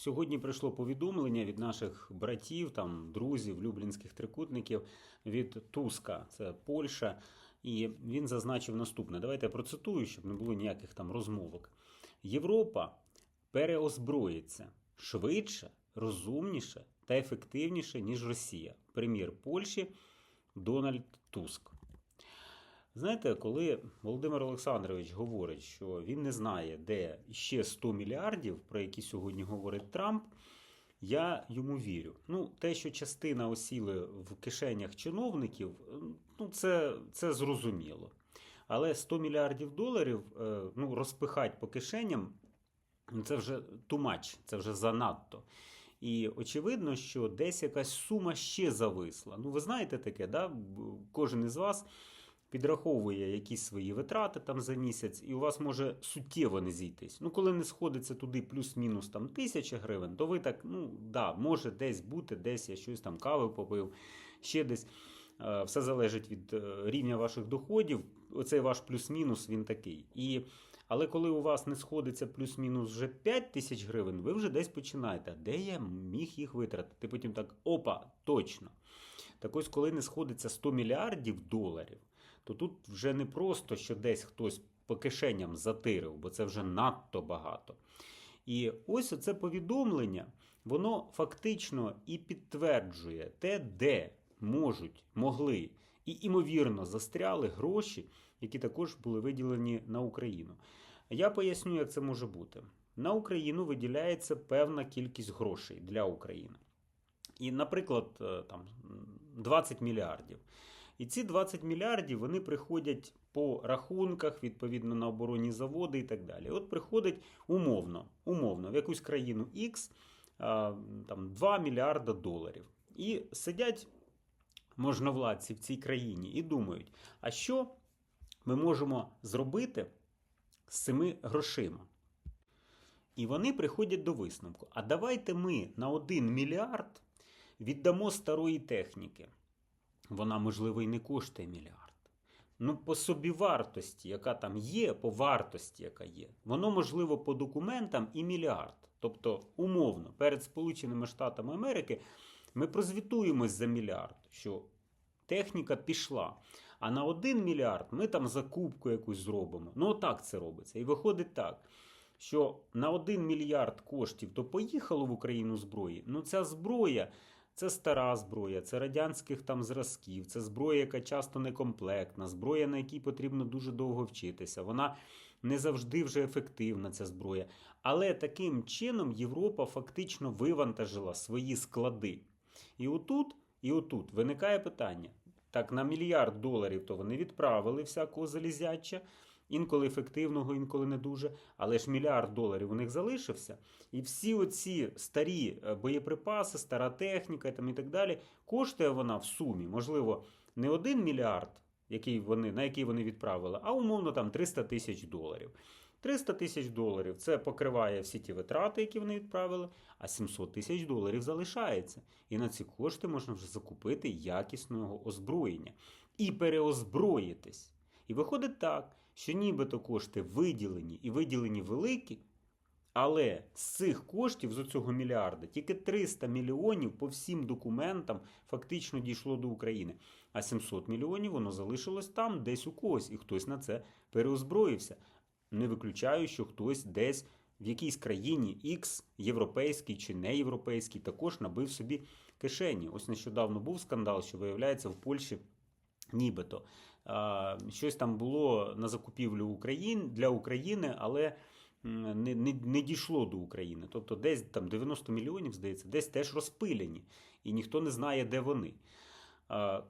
Сьогодні прийшло повідомлення від наших братів, там, друзів, люблінських трикутників від Туска, це Польща. І він зазначив наступне. Давайте я процитую, щоб не було ніяких там розмовок. Європа переозброїться швидше, розумніше та ефективніше, ніж Росія. Прем'єр Польщі Дональд Туск. Знаєте, коли Володимир Олександрович говорить, що він не знає, де ще 100 мільярдів, про які сьогодні говорить Трамп, я йому вірю. Ну, те, що частина осіли в кишенях чиновників, ну це, це зрозуміло. Але 100 мільярдів доларів е, ну, розпихать по кишеням, ну, це вже тумач, це вже занадто. І очевидно, що десь якась сума ще зависла. Ну, ви знаєте таке, да? Кожен із вас підраховує якісь свої витрати там за місяць, і у вас може суттєво не зійтись. Ну, коли не сходиться туди плюс-мінус там тисяча гривень, то ви так, ну да, може десь бути, десь я щось там кави попив, ще десь. Е, Все залежить від е, рівня ваших доходів. Оцей ваш плюс-мінус він такий. І, але коли у вас не сходиться плюс-мінус вже 5 тисяч гривень, ви вже десь починаєте. Де я міг їх витратити? Потім так, опа, точно. Так ось, коли не сходиться 100 мільярдів доларів, то тут вже не просто, що десь хтось по кишеням затирив, бо це вже надто багато. І ось оце повідомлення, воно фактично і підтверджує те, де можуть, могли і імовірно застряли гроші, які також були виділені на Україну. Я поясню, як це може бути. На Україну виділяється певна кількість грошей для України. І, наприклад, е, там 20 мільярдів. І ці 20 мільярдів вони приходять по рахунках, відповідно на оборонні заводи і так далі. От приходить умовно, умовно в якусь країну X там 2 мільярда доларів. І сидять можновладці в цій країні і думають, а що ми можемо зробити з цими грошима? І вони приходять до висновку: а давайте ми на 1 мільярд віддамо старої техніки. Вона, можливо, і не коштує мільярд. Ну, по собівартості, яка там є, по вартості, яка є, воно можливо по документам і мільярд. Тобто, умовно, перед Сполученими Штатами Америки ми прозвітуємось за мільярд, що техніка пішла. А на 1 мільярд ми там закупку якусь зробимо. Ну, отак це робиться. І виходить так, що на 1 мільярд коштів то поїхало в Україну зброї. Ну, ця зброя. Це стара зброя, це радянських там зразків, це зброя, яка часто некомплектна, зброя, на якій потрібно дуже довго вчитися. Вона не завжди вже ефективна, ця зброя. Але таким чином Європа фактично вивантажила свої склади. І отут, і отут виникає питання: так, на мільярд доларів то вони відправили всякого залізяча, інколи ефективного, інколи не дуже. Але ж мільярд доларів у них залишився. І всі оці старі е, боєприпаси, стара техніка там і так далі, коштує вона в сумі, можливо, не 1 мільярд, який вони, на який вони відправили, а умовно там 300 тисяч доларів. 300 тисяч доларів це покриває всі ті витрати, які вони відправили, а 700 тисяч доларів залишається. І на ці кошти можна вже закупити якісного озброєння і переозброїтись. І виходить так, що нібито кошти виділені і виділені великі, але з цих коштів, з цього мільярда, тільки 300 мільйонів по всім документам фактично дійшло до України. А 700 мільйонів воно залишилось там, десь у когось, і хтось на це переозброївся. Не виключаю, що хтось десь в якійсь країні X, європейський чи не європейський, також набив собі кишені. Ось нещодавно був скандал, що виявляється в Польщі. Нібито щось там було на закупівлю Україн для України, але не, не, не дійшло до України. Тобто, десь там 90 мільйонів, здається, десь теж розпилені, і ніхто не знає, де вони.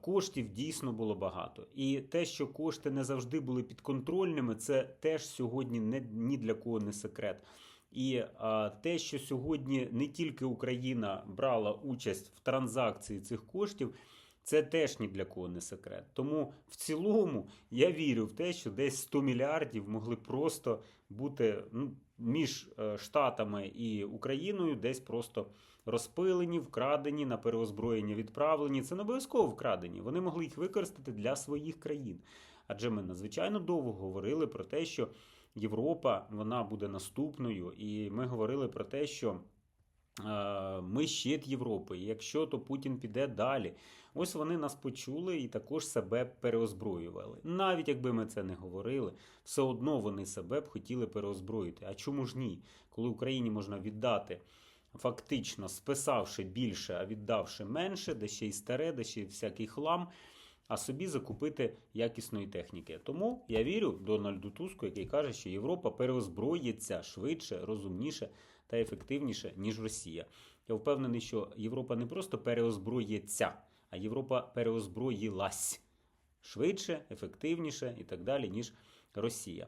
Коштів дійсно було багато. І те, що кошти не завжди були підконтрольними, це теж сьогодні не, ні для кого не секрет. І а, те, що сьогодні не тільки Україна брала участь в транзакції цих коштів, це теж ні для кого не секрет. Тому в цілому я вірю в те, що десь 100 мільярдів могли просто бути ну, між е, Штатами і Україною десь просто розпилені, вкрадені на переозброєння, відправлені. Це не обов'язково вкрадені. Вони могли їх використати для своїх країн. Адже ми надзвичайно довго говорили про те, що Європа вона буде наступною, і ми говорили про те, що ми щит Європи. Якщо то Путін піде далі. Ось вони нас почули і також себе переозброювали. Навіть якби ми це не говорили, все одно вони себе б хотіли переозброїти. А чому ж ні? Коли Україні можна віддати, фактично списавши більше, а віддавши менше, де ще й старе, де ще й всякий хлам, а собі закупити якісної техніки. Тому я вірю Дональду Туску, який каже, що Європа переозброїться швидше, розумніше та ефективніше, ніж Росія. Я впевнений, що Європа не просто переозброїться, а Європа переозброїлась швидше, ефективніше і так далі, ніж Росія.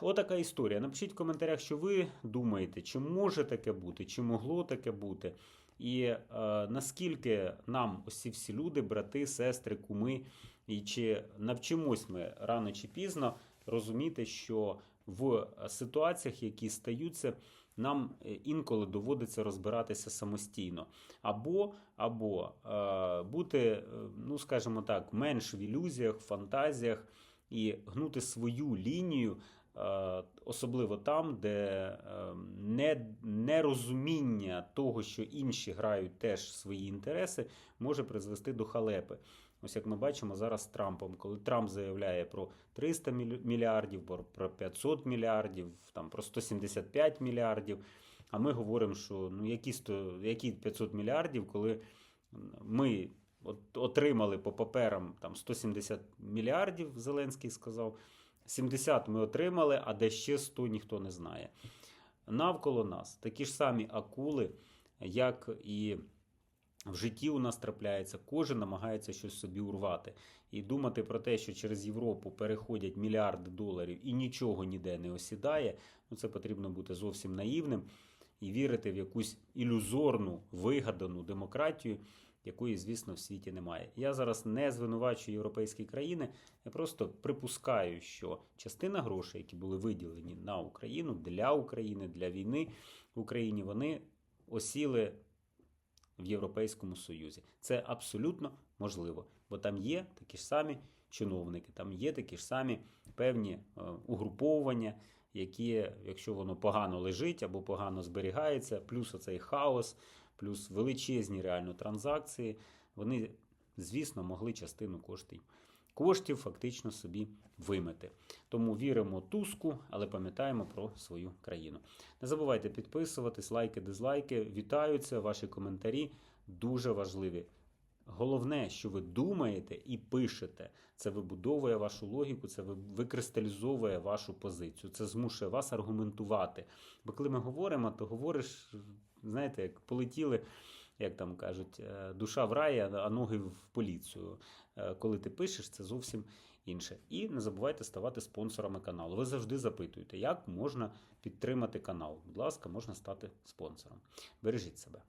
Отака історія. Напишіть в коментарях, що ви думаєте, чи може таке бути, чи могло таке бути. І е, наскільки нам ці всі люди, брати, сестри, куми, і чи навчимось ми рано чи пізно розуміти, що в ситуаціях, які стаються, нам е, інколи доводиться розбиратися самостійно, або або е, бути, е, ну скажімо так, менш в ілюзіях, фантазіях і гнути свою лінію. Е, Особливо там, де е, нерозуміння того, що інші грають теж свої інтереси, може призвести до халепи. Ось як ми бачимо зараз з Трампом, коли Трамп заявляє про 300 мільярдів, про- про 500 мільярдів, там про 175 мільярдів. А ми говоримо, що ну які 100, які 500 мільярдів, коли ми от, отримали по паперам там 170 мільярдів, Зеленський сказав. 70 ми отримали, а де ще 100 ніхто не знає. Навколо нас такі ж самі акули, як і в житті у нас трапляється, кожен намагається щось собі урвати. І думати про те, що через Європу переходять мільярди доларів і нічого ніде не осідає, ну це потрібно бути зовсім наївним і вірити в якусь ілюзорну, вигадану демократію, якої, звісно, в світі немає. Я зараз не звинувачую європейські країни, я просто припускаю, що частина грошей, які були виділені на Україну для України, для війни в Україні, вони осіли в Європейському Союзі. Це абсолютно можливо, бо там є такі ж самі чиновники, там є такі ж самі певні е, угруповування, які, якщо воно погано лежить або погано зберігається, плюс оцей хаос, плюс величезні реально транзакції, вони, звісно, могли частину коштів. Коштів фактично собі вимити. Тому віримо Туску, але пам'ятаємо про свою країну. Не забувайте підписуватись, лайки, дизлайки. Вітаються, ваші коментарі дуже важливі. Головне, що ви думаєте і пишете, це вибудовує вашу логіку, це ви- викристалізовує вашу позицію, це змушує вас аргументувати. Бо коли ми говоримо, то говориш, знаєте, як полетіли, як там кажуть, е, душа в рай, а а ноги в поліцію. Е, Коли ти пишеш, це зовсім інше. І не забувайте ставати спонсорами каналу. Ви завжди запитуєте, як можна підтримати канал. Будь ласка, можна стати спонсором. Бережіть себе.